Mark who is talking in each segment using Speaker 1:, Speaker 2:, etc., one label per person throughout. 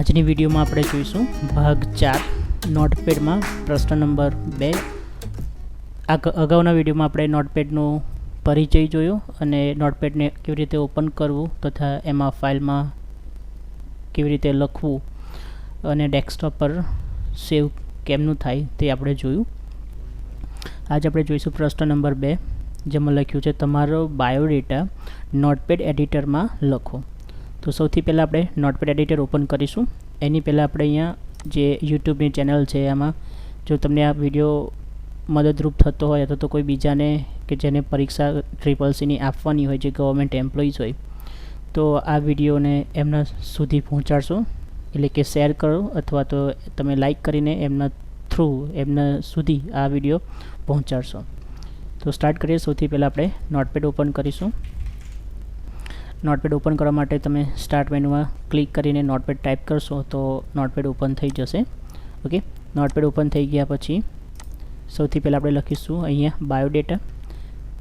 Speaker 1: આજની વિડીયોમાં આપણે જોઈશું ભાગ ચાર, નોટપેડમાં પ્રશ્ન નંબર બે. આગ અગાઉના વિડીયોમાં આપણે નોટપેડનો પરિચય જોયો અને નોટપેડને કેવી રીતે ઓપન કરવું તથા એમાં ફાઇલમાં કેવી રીતે લખવું અને ડેસ્કટોપ પર સેવ કેમનું થાય તે આપણે જોયું. આજે આપણે જોઈશું પ્રશ્ન નંબર બે, જેમાં લખ્યું છે, તમારો બાયોડેટા નોટપેડ એડિટરમાં લખો. તો સૌથી પહેલાં આપણે નોટપેડ એડિટર ઓપન કરીશું. એની પહેલાં આપણે અહીંયા જે યુટ્યુબની ચેનલ છે એમાં જો તમને આ વીડિયો મદદરૂપ થતો હોય અથવા તો કોઈ બીજાને કે જેને પરીક્ષા ટ્રિપલ સીની આપવાની હોય, જે ગવર્મેન્ટ એમ્પ્લોઈઝ હોય, તો આ વિડીયોને એમના સુધી પહોંચાડશો. એટલે કે શેર કરો અથવા તો તમે લાઈક કરીને એમના થ્રુ એમના સુધી આ વીડિયો પહોંચાડશો. તો સ્ટાર્ટ કરીએ. સૌથી પહેલાં આપણે નોટપેડ ઓપન કરીશું. નોટપેડ ઓપન કરવા માટે તમે સ્ટાર્ટ મેનુમાં ક્લિક કરીને નોટપેડ ટાઈપ કરશો તો નોટપેડ ઓપન થઈ જશે. ઓકે? નોટપેડ ઓપન થઈ ગયા પછી સૌથી પહેલાં આપણે લખીશું અહીંયા બાયોડેટા.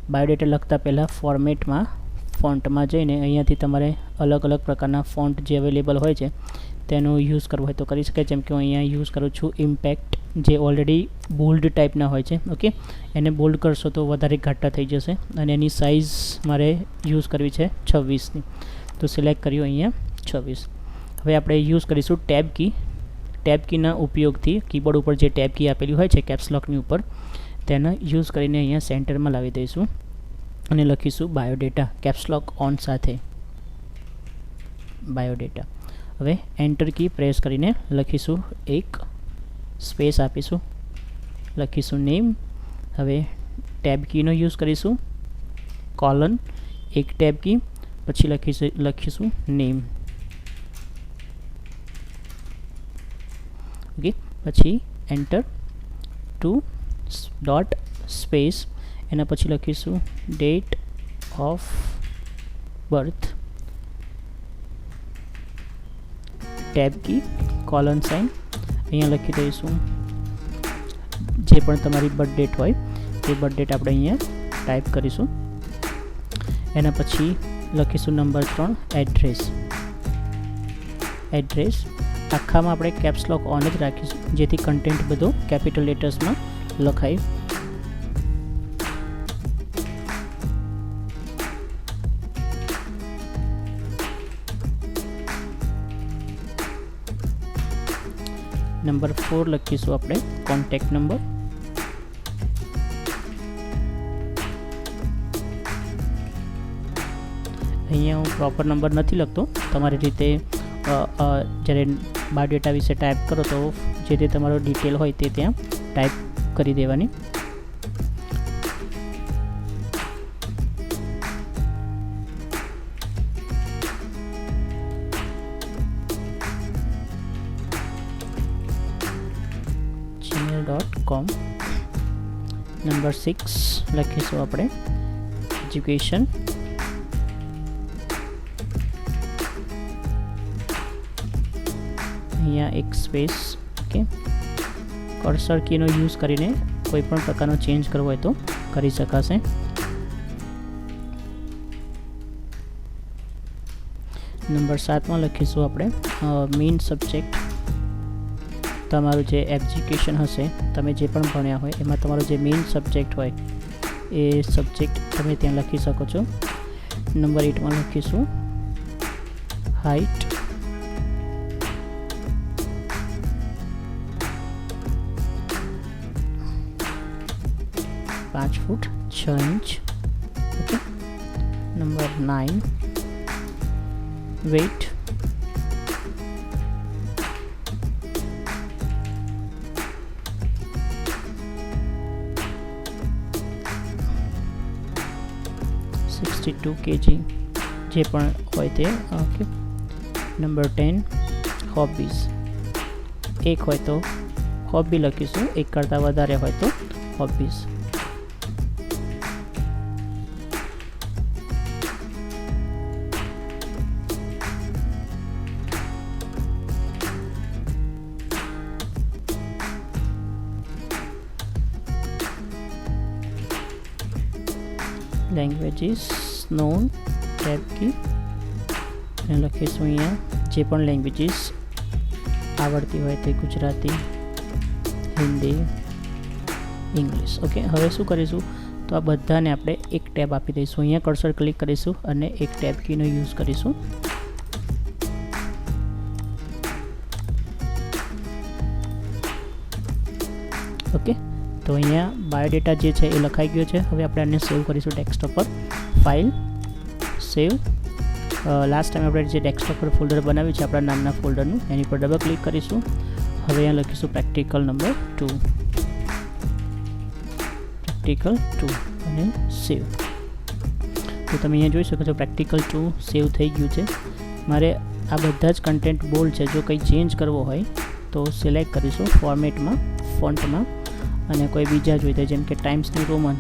Speaker 1: બાયોડેટા લખતા પહેલાં ફોર્મેટમાં ફોન્ટમાં જઈને અહીંયાથી તમારે અલગ અલગ પ્રકારના ફોન્ટ જે અવેલેબલ હોય છે તેનો યુઝ કરવો હોય તો કરી શકાય. જેમ કે હું અહીંયા યુઝ કરું છું ઇમ્પેક્ટ જે ઓલરેડી બોલ્ડ ટાઈપના હોય છે ઓકે એને બોલ્ડ કરશો તો વધારે ઘાટા થઈ જશે અને એની સાઇઝ મારે યુઝ કરવી છે છવ્વીસની તો સિલેક્ટ કર્યું અહીંયા છવ્વીસ. હવે આપણે યુઝ કરીશું ટેબ કી ટેબ કીના ઉપયોગથી કીબોર્ડ ઉપર જે ટેબ કી આપેલી હોય છે કેપ્સલોકની ઉપર, તેને યુઝ કરીને અહીંયા સેન્ટરમાં લાવી દઈશું અને લખીશું બાયોડેટા કેપ્સલોક ઓન સાથે. બાયોડેટા હવે એન્ટર કી પ્રેસ કરીને લખીશું એક સ્પેસ આપીશું. લખીશું નેમ હવે ટેબ કીનો યુઝ કરીશું. કોલન એક ટેબ કી પછી લખીશું લખીશું નેમ ઓકે પછી એન્ટર ટુ ડોટ સ્પેસ એના પછી લખીશું date of birth tab key colon sign અહીંયા લખી દઈશું. જે પણ તમારી બર્થ ડેટ હોય તે બર્થ ડેટ આપણે અહીંયા ટાઈપ કરીશું. એના પછી લખીશું નંબર ત્રણ એડ્રેસ એડ્રેસ આખામાં આપણે કેપ્સ લોક ઓન જ રાખીશું, જેથી કન્ટેન્ટ બધો કેપિટલ લેટર્સમાં લખાય. નંબર ફોર લખીશું આપણે કોન્ટેક્ટ નંબર. અહીંયા હું પ્રોપર નંબર નથી લખતો. તમારી રીતે જ્યારે બાયોડેટા વિશે ટાઈપ કરો તો જે તે તમારો ડિટેલ હોય તે ત્યાં ટાઈપ કરી દેવાની. ડોટ કોમ નંબર સિક્સ લખીશું આપણે. એજ્યુકેશન અહીંયા એક સ્પેસ ઓકે કર્સર કીનો યુઝ કરીને કોઈ પણ પ્રકારનો ચેન્જ કરવો હોય તો કરી શકાશે. નંબર સાતમાં લખીશું આપણે મેઇન સબ્જેક્ટ તમારું જે એજ્યુકેશન હશે, તમે જે પણ ભણ્યા હોય, એમાં તમારો જે મેઇન સબ્જેક્ટ હોય, એ સબ્જેક્ટ તમે ત્યાં લખી શકો છો. નંબર એટમાં લખીશું. હાઇટ પાંચ ફૂટ છ inch. Number nine weight sixty two KG જે પણ હોય તે, ઓકે. નંબર ટેન હોબીઝ એક હોય તો હોબી લખીશું, એક કરતાં વધારે હોય તો hobbies languages known tab key અને લખીશું અહીંયા જે પણ લેંગ્વેજીસ આવડતી હોય તે ગુજરાતી, હિન્દી ઇંગ્લિશ ઓકે હવે શું કરીશું? તો આ બધાને આપણે એક ટેબ આપી દઈશું. અહીંયા કર્સર ક્લિક કરીશું અને એક ટેબ કીનો યુઝ કરીશું. ઓકે તો અહીંયા બાયોડેટા જે છે એ લખાઈ ગયો છે. હવે આપણે આને સેવ કરીશું ડેસ્કટોપ પર. ફાઇલ સેવ લાસ્ટ ટાઈમ આપણે જે ડેસ્કટોપ પર ફોલ્ડર બનાવ્યું છે આપણા નામના ફોલ્ડરનું એની પર ડબલ ક્લિક કરીશું. હવે અહીંયા લખીશું practical number two practical two અને સેવ તો તમે અહીંયા જોઈ શકો છો પ્રેક્ટિકલ ટુ સેવ થઈ ગયું છે. મારે આ બધા જ કન્ટેન્ટ બોલ્ડ છે. જો કંઈ ચેન્જ કરવો હોય તો સિલેક્ટ કરીશું ફોર્મેટમાં ફોન્ટમાં અને કોઈ બીજા જોઈતા જેમ કે ટાઈમ્સની રોમન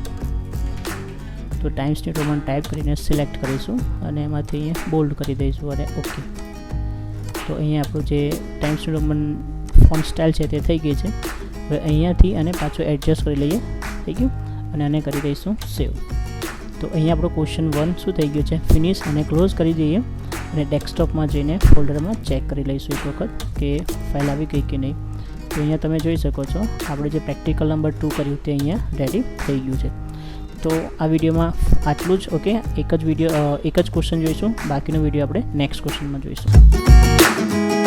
Speaker 1: તો ટાઈમ્સની રોમન ટાઈપ કરીને સિલેક્ટ કરીશું અને એમાંથી અહીંયા બોલ્ડ કરી દઈશું અને ઓકે તો અહીંયા આપણું જે ટાઈમ્સની રોમન ફોન સ્ટાઇલ છે તે થઈ ગઈ છે. હવે અહીંયાથી અને પાછું એડજસ્ટ કરી લઈએ. થઈ ગયું? અને આને કરી દઈશું સેવ તો અહીંયા આપણો ક્વેશ્ચન વન શું થઈ ગયું છે? ફિનિશ અને ક્લોઝ કરી દઈએ. અને ડેસ્કટોપમાં જઈને ફોલ્ડરમાં ચેક કરી લઈશું એક વખત કે ફાઇલ આવી ગઈ કે નહીં. તો અહીંયા તમે જોઈ શકો છો. આપણે જે પ્રેક્ટિકલ નંબર ટુ કર્યું તે અહીંયા રેડી થઈ ગયું છે. તો આ વિડીયોમાં આટલું જ ઓકે એક જ વીડિયો એક જ ક્વેશ્ચન જોઈશું. બાકીનો વીડિયો આપણે નેક્સ્ટ ક્વેશ્ચનમાં જોઈશું.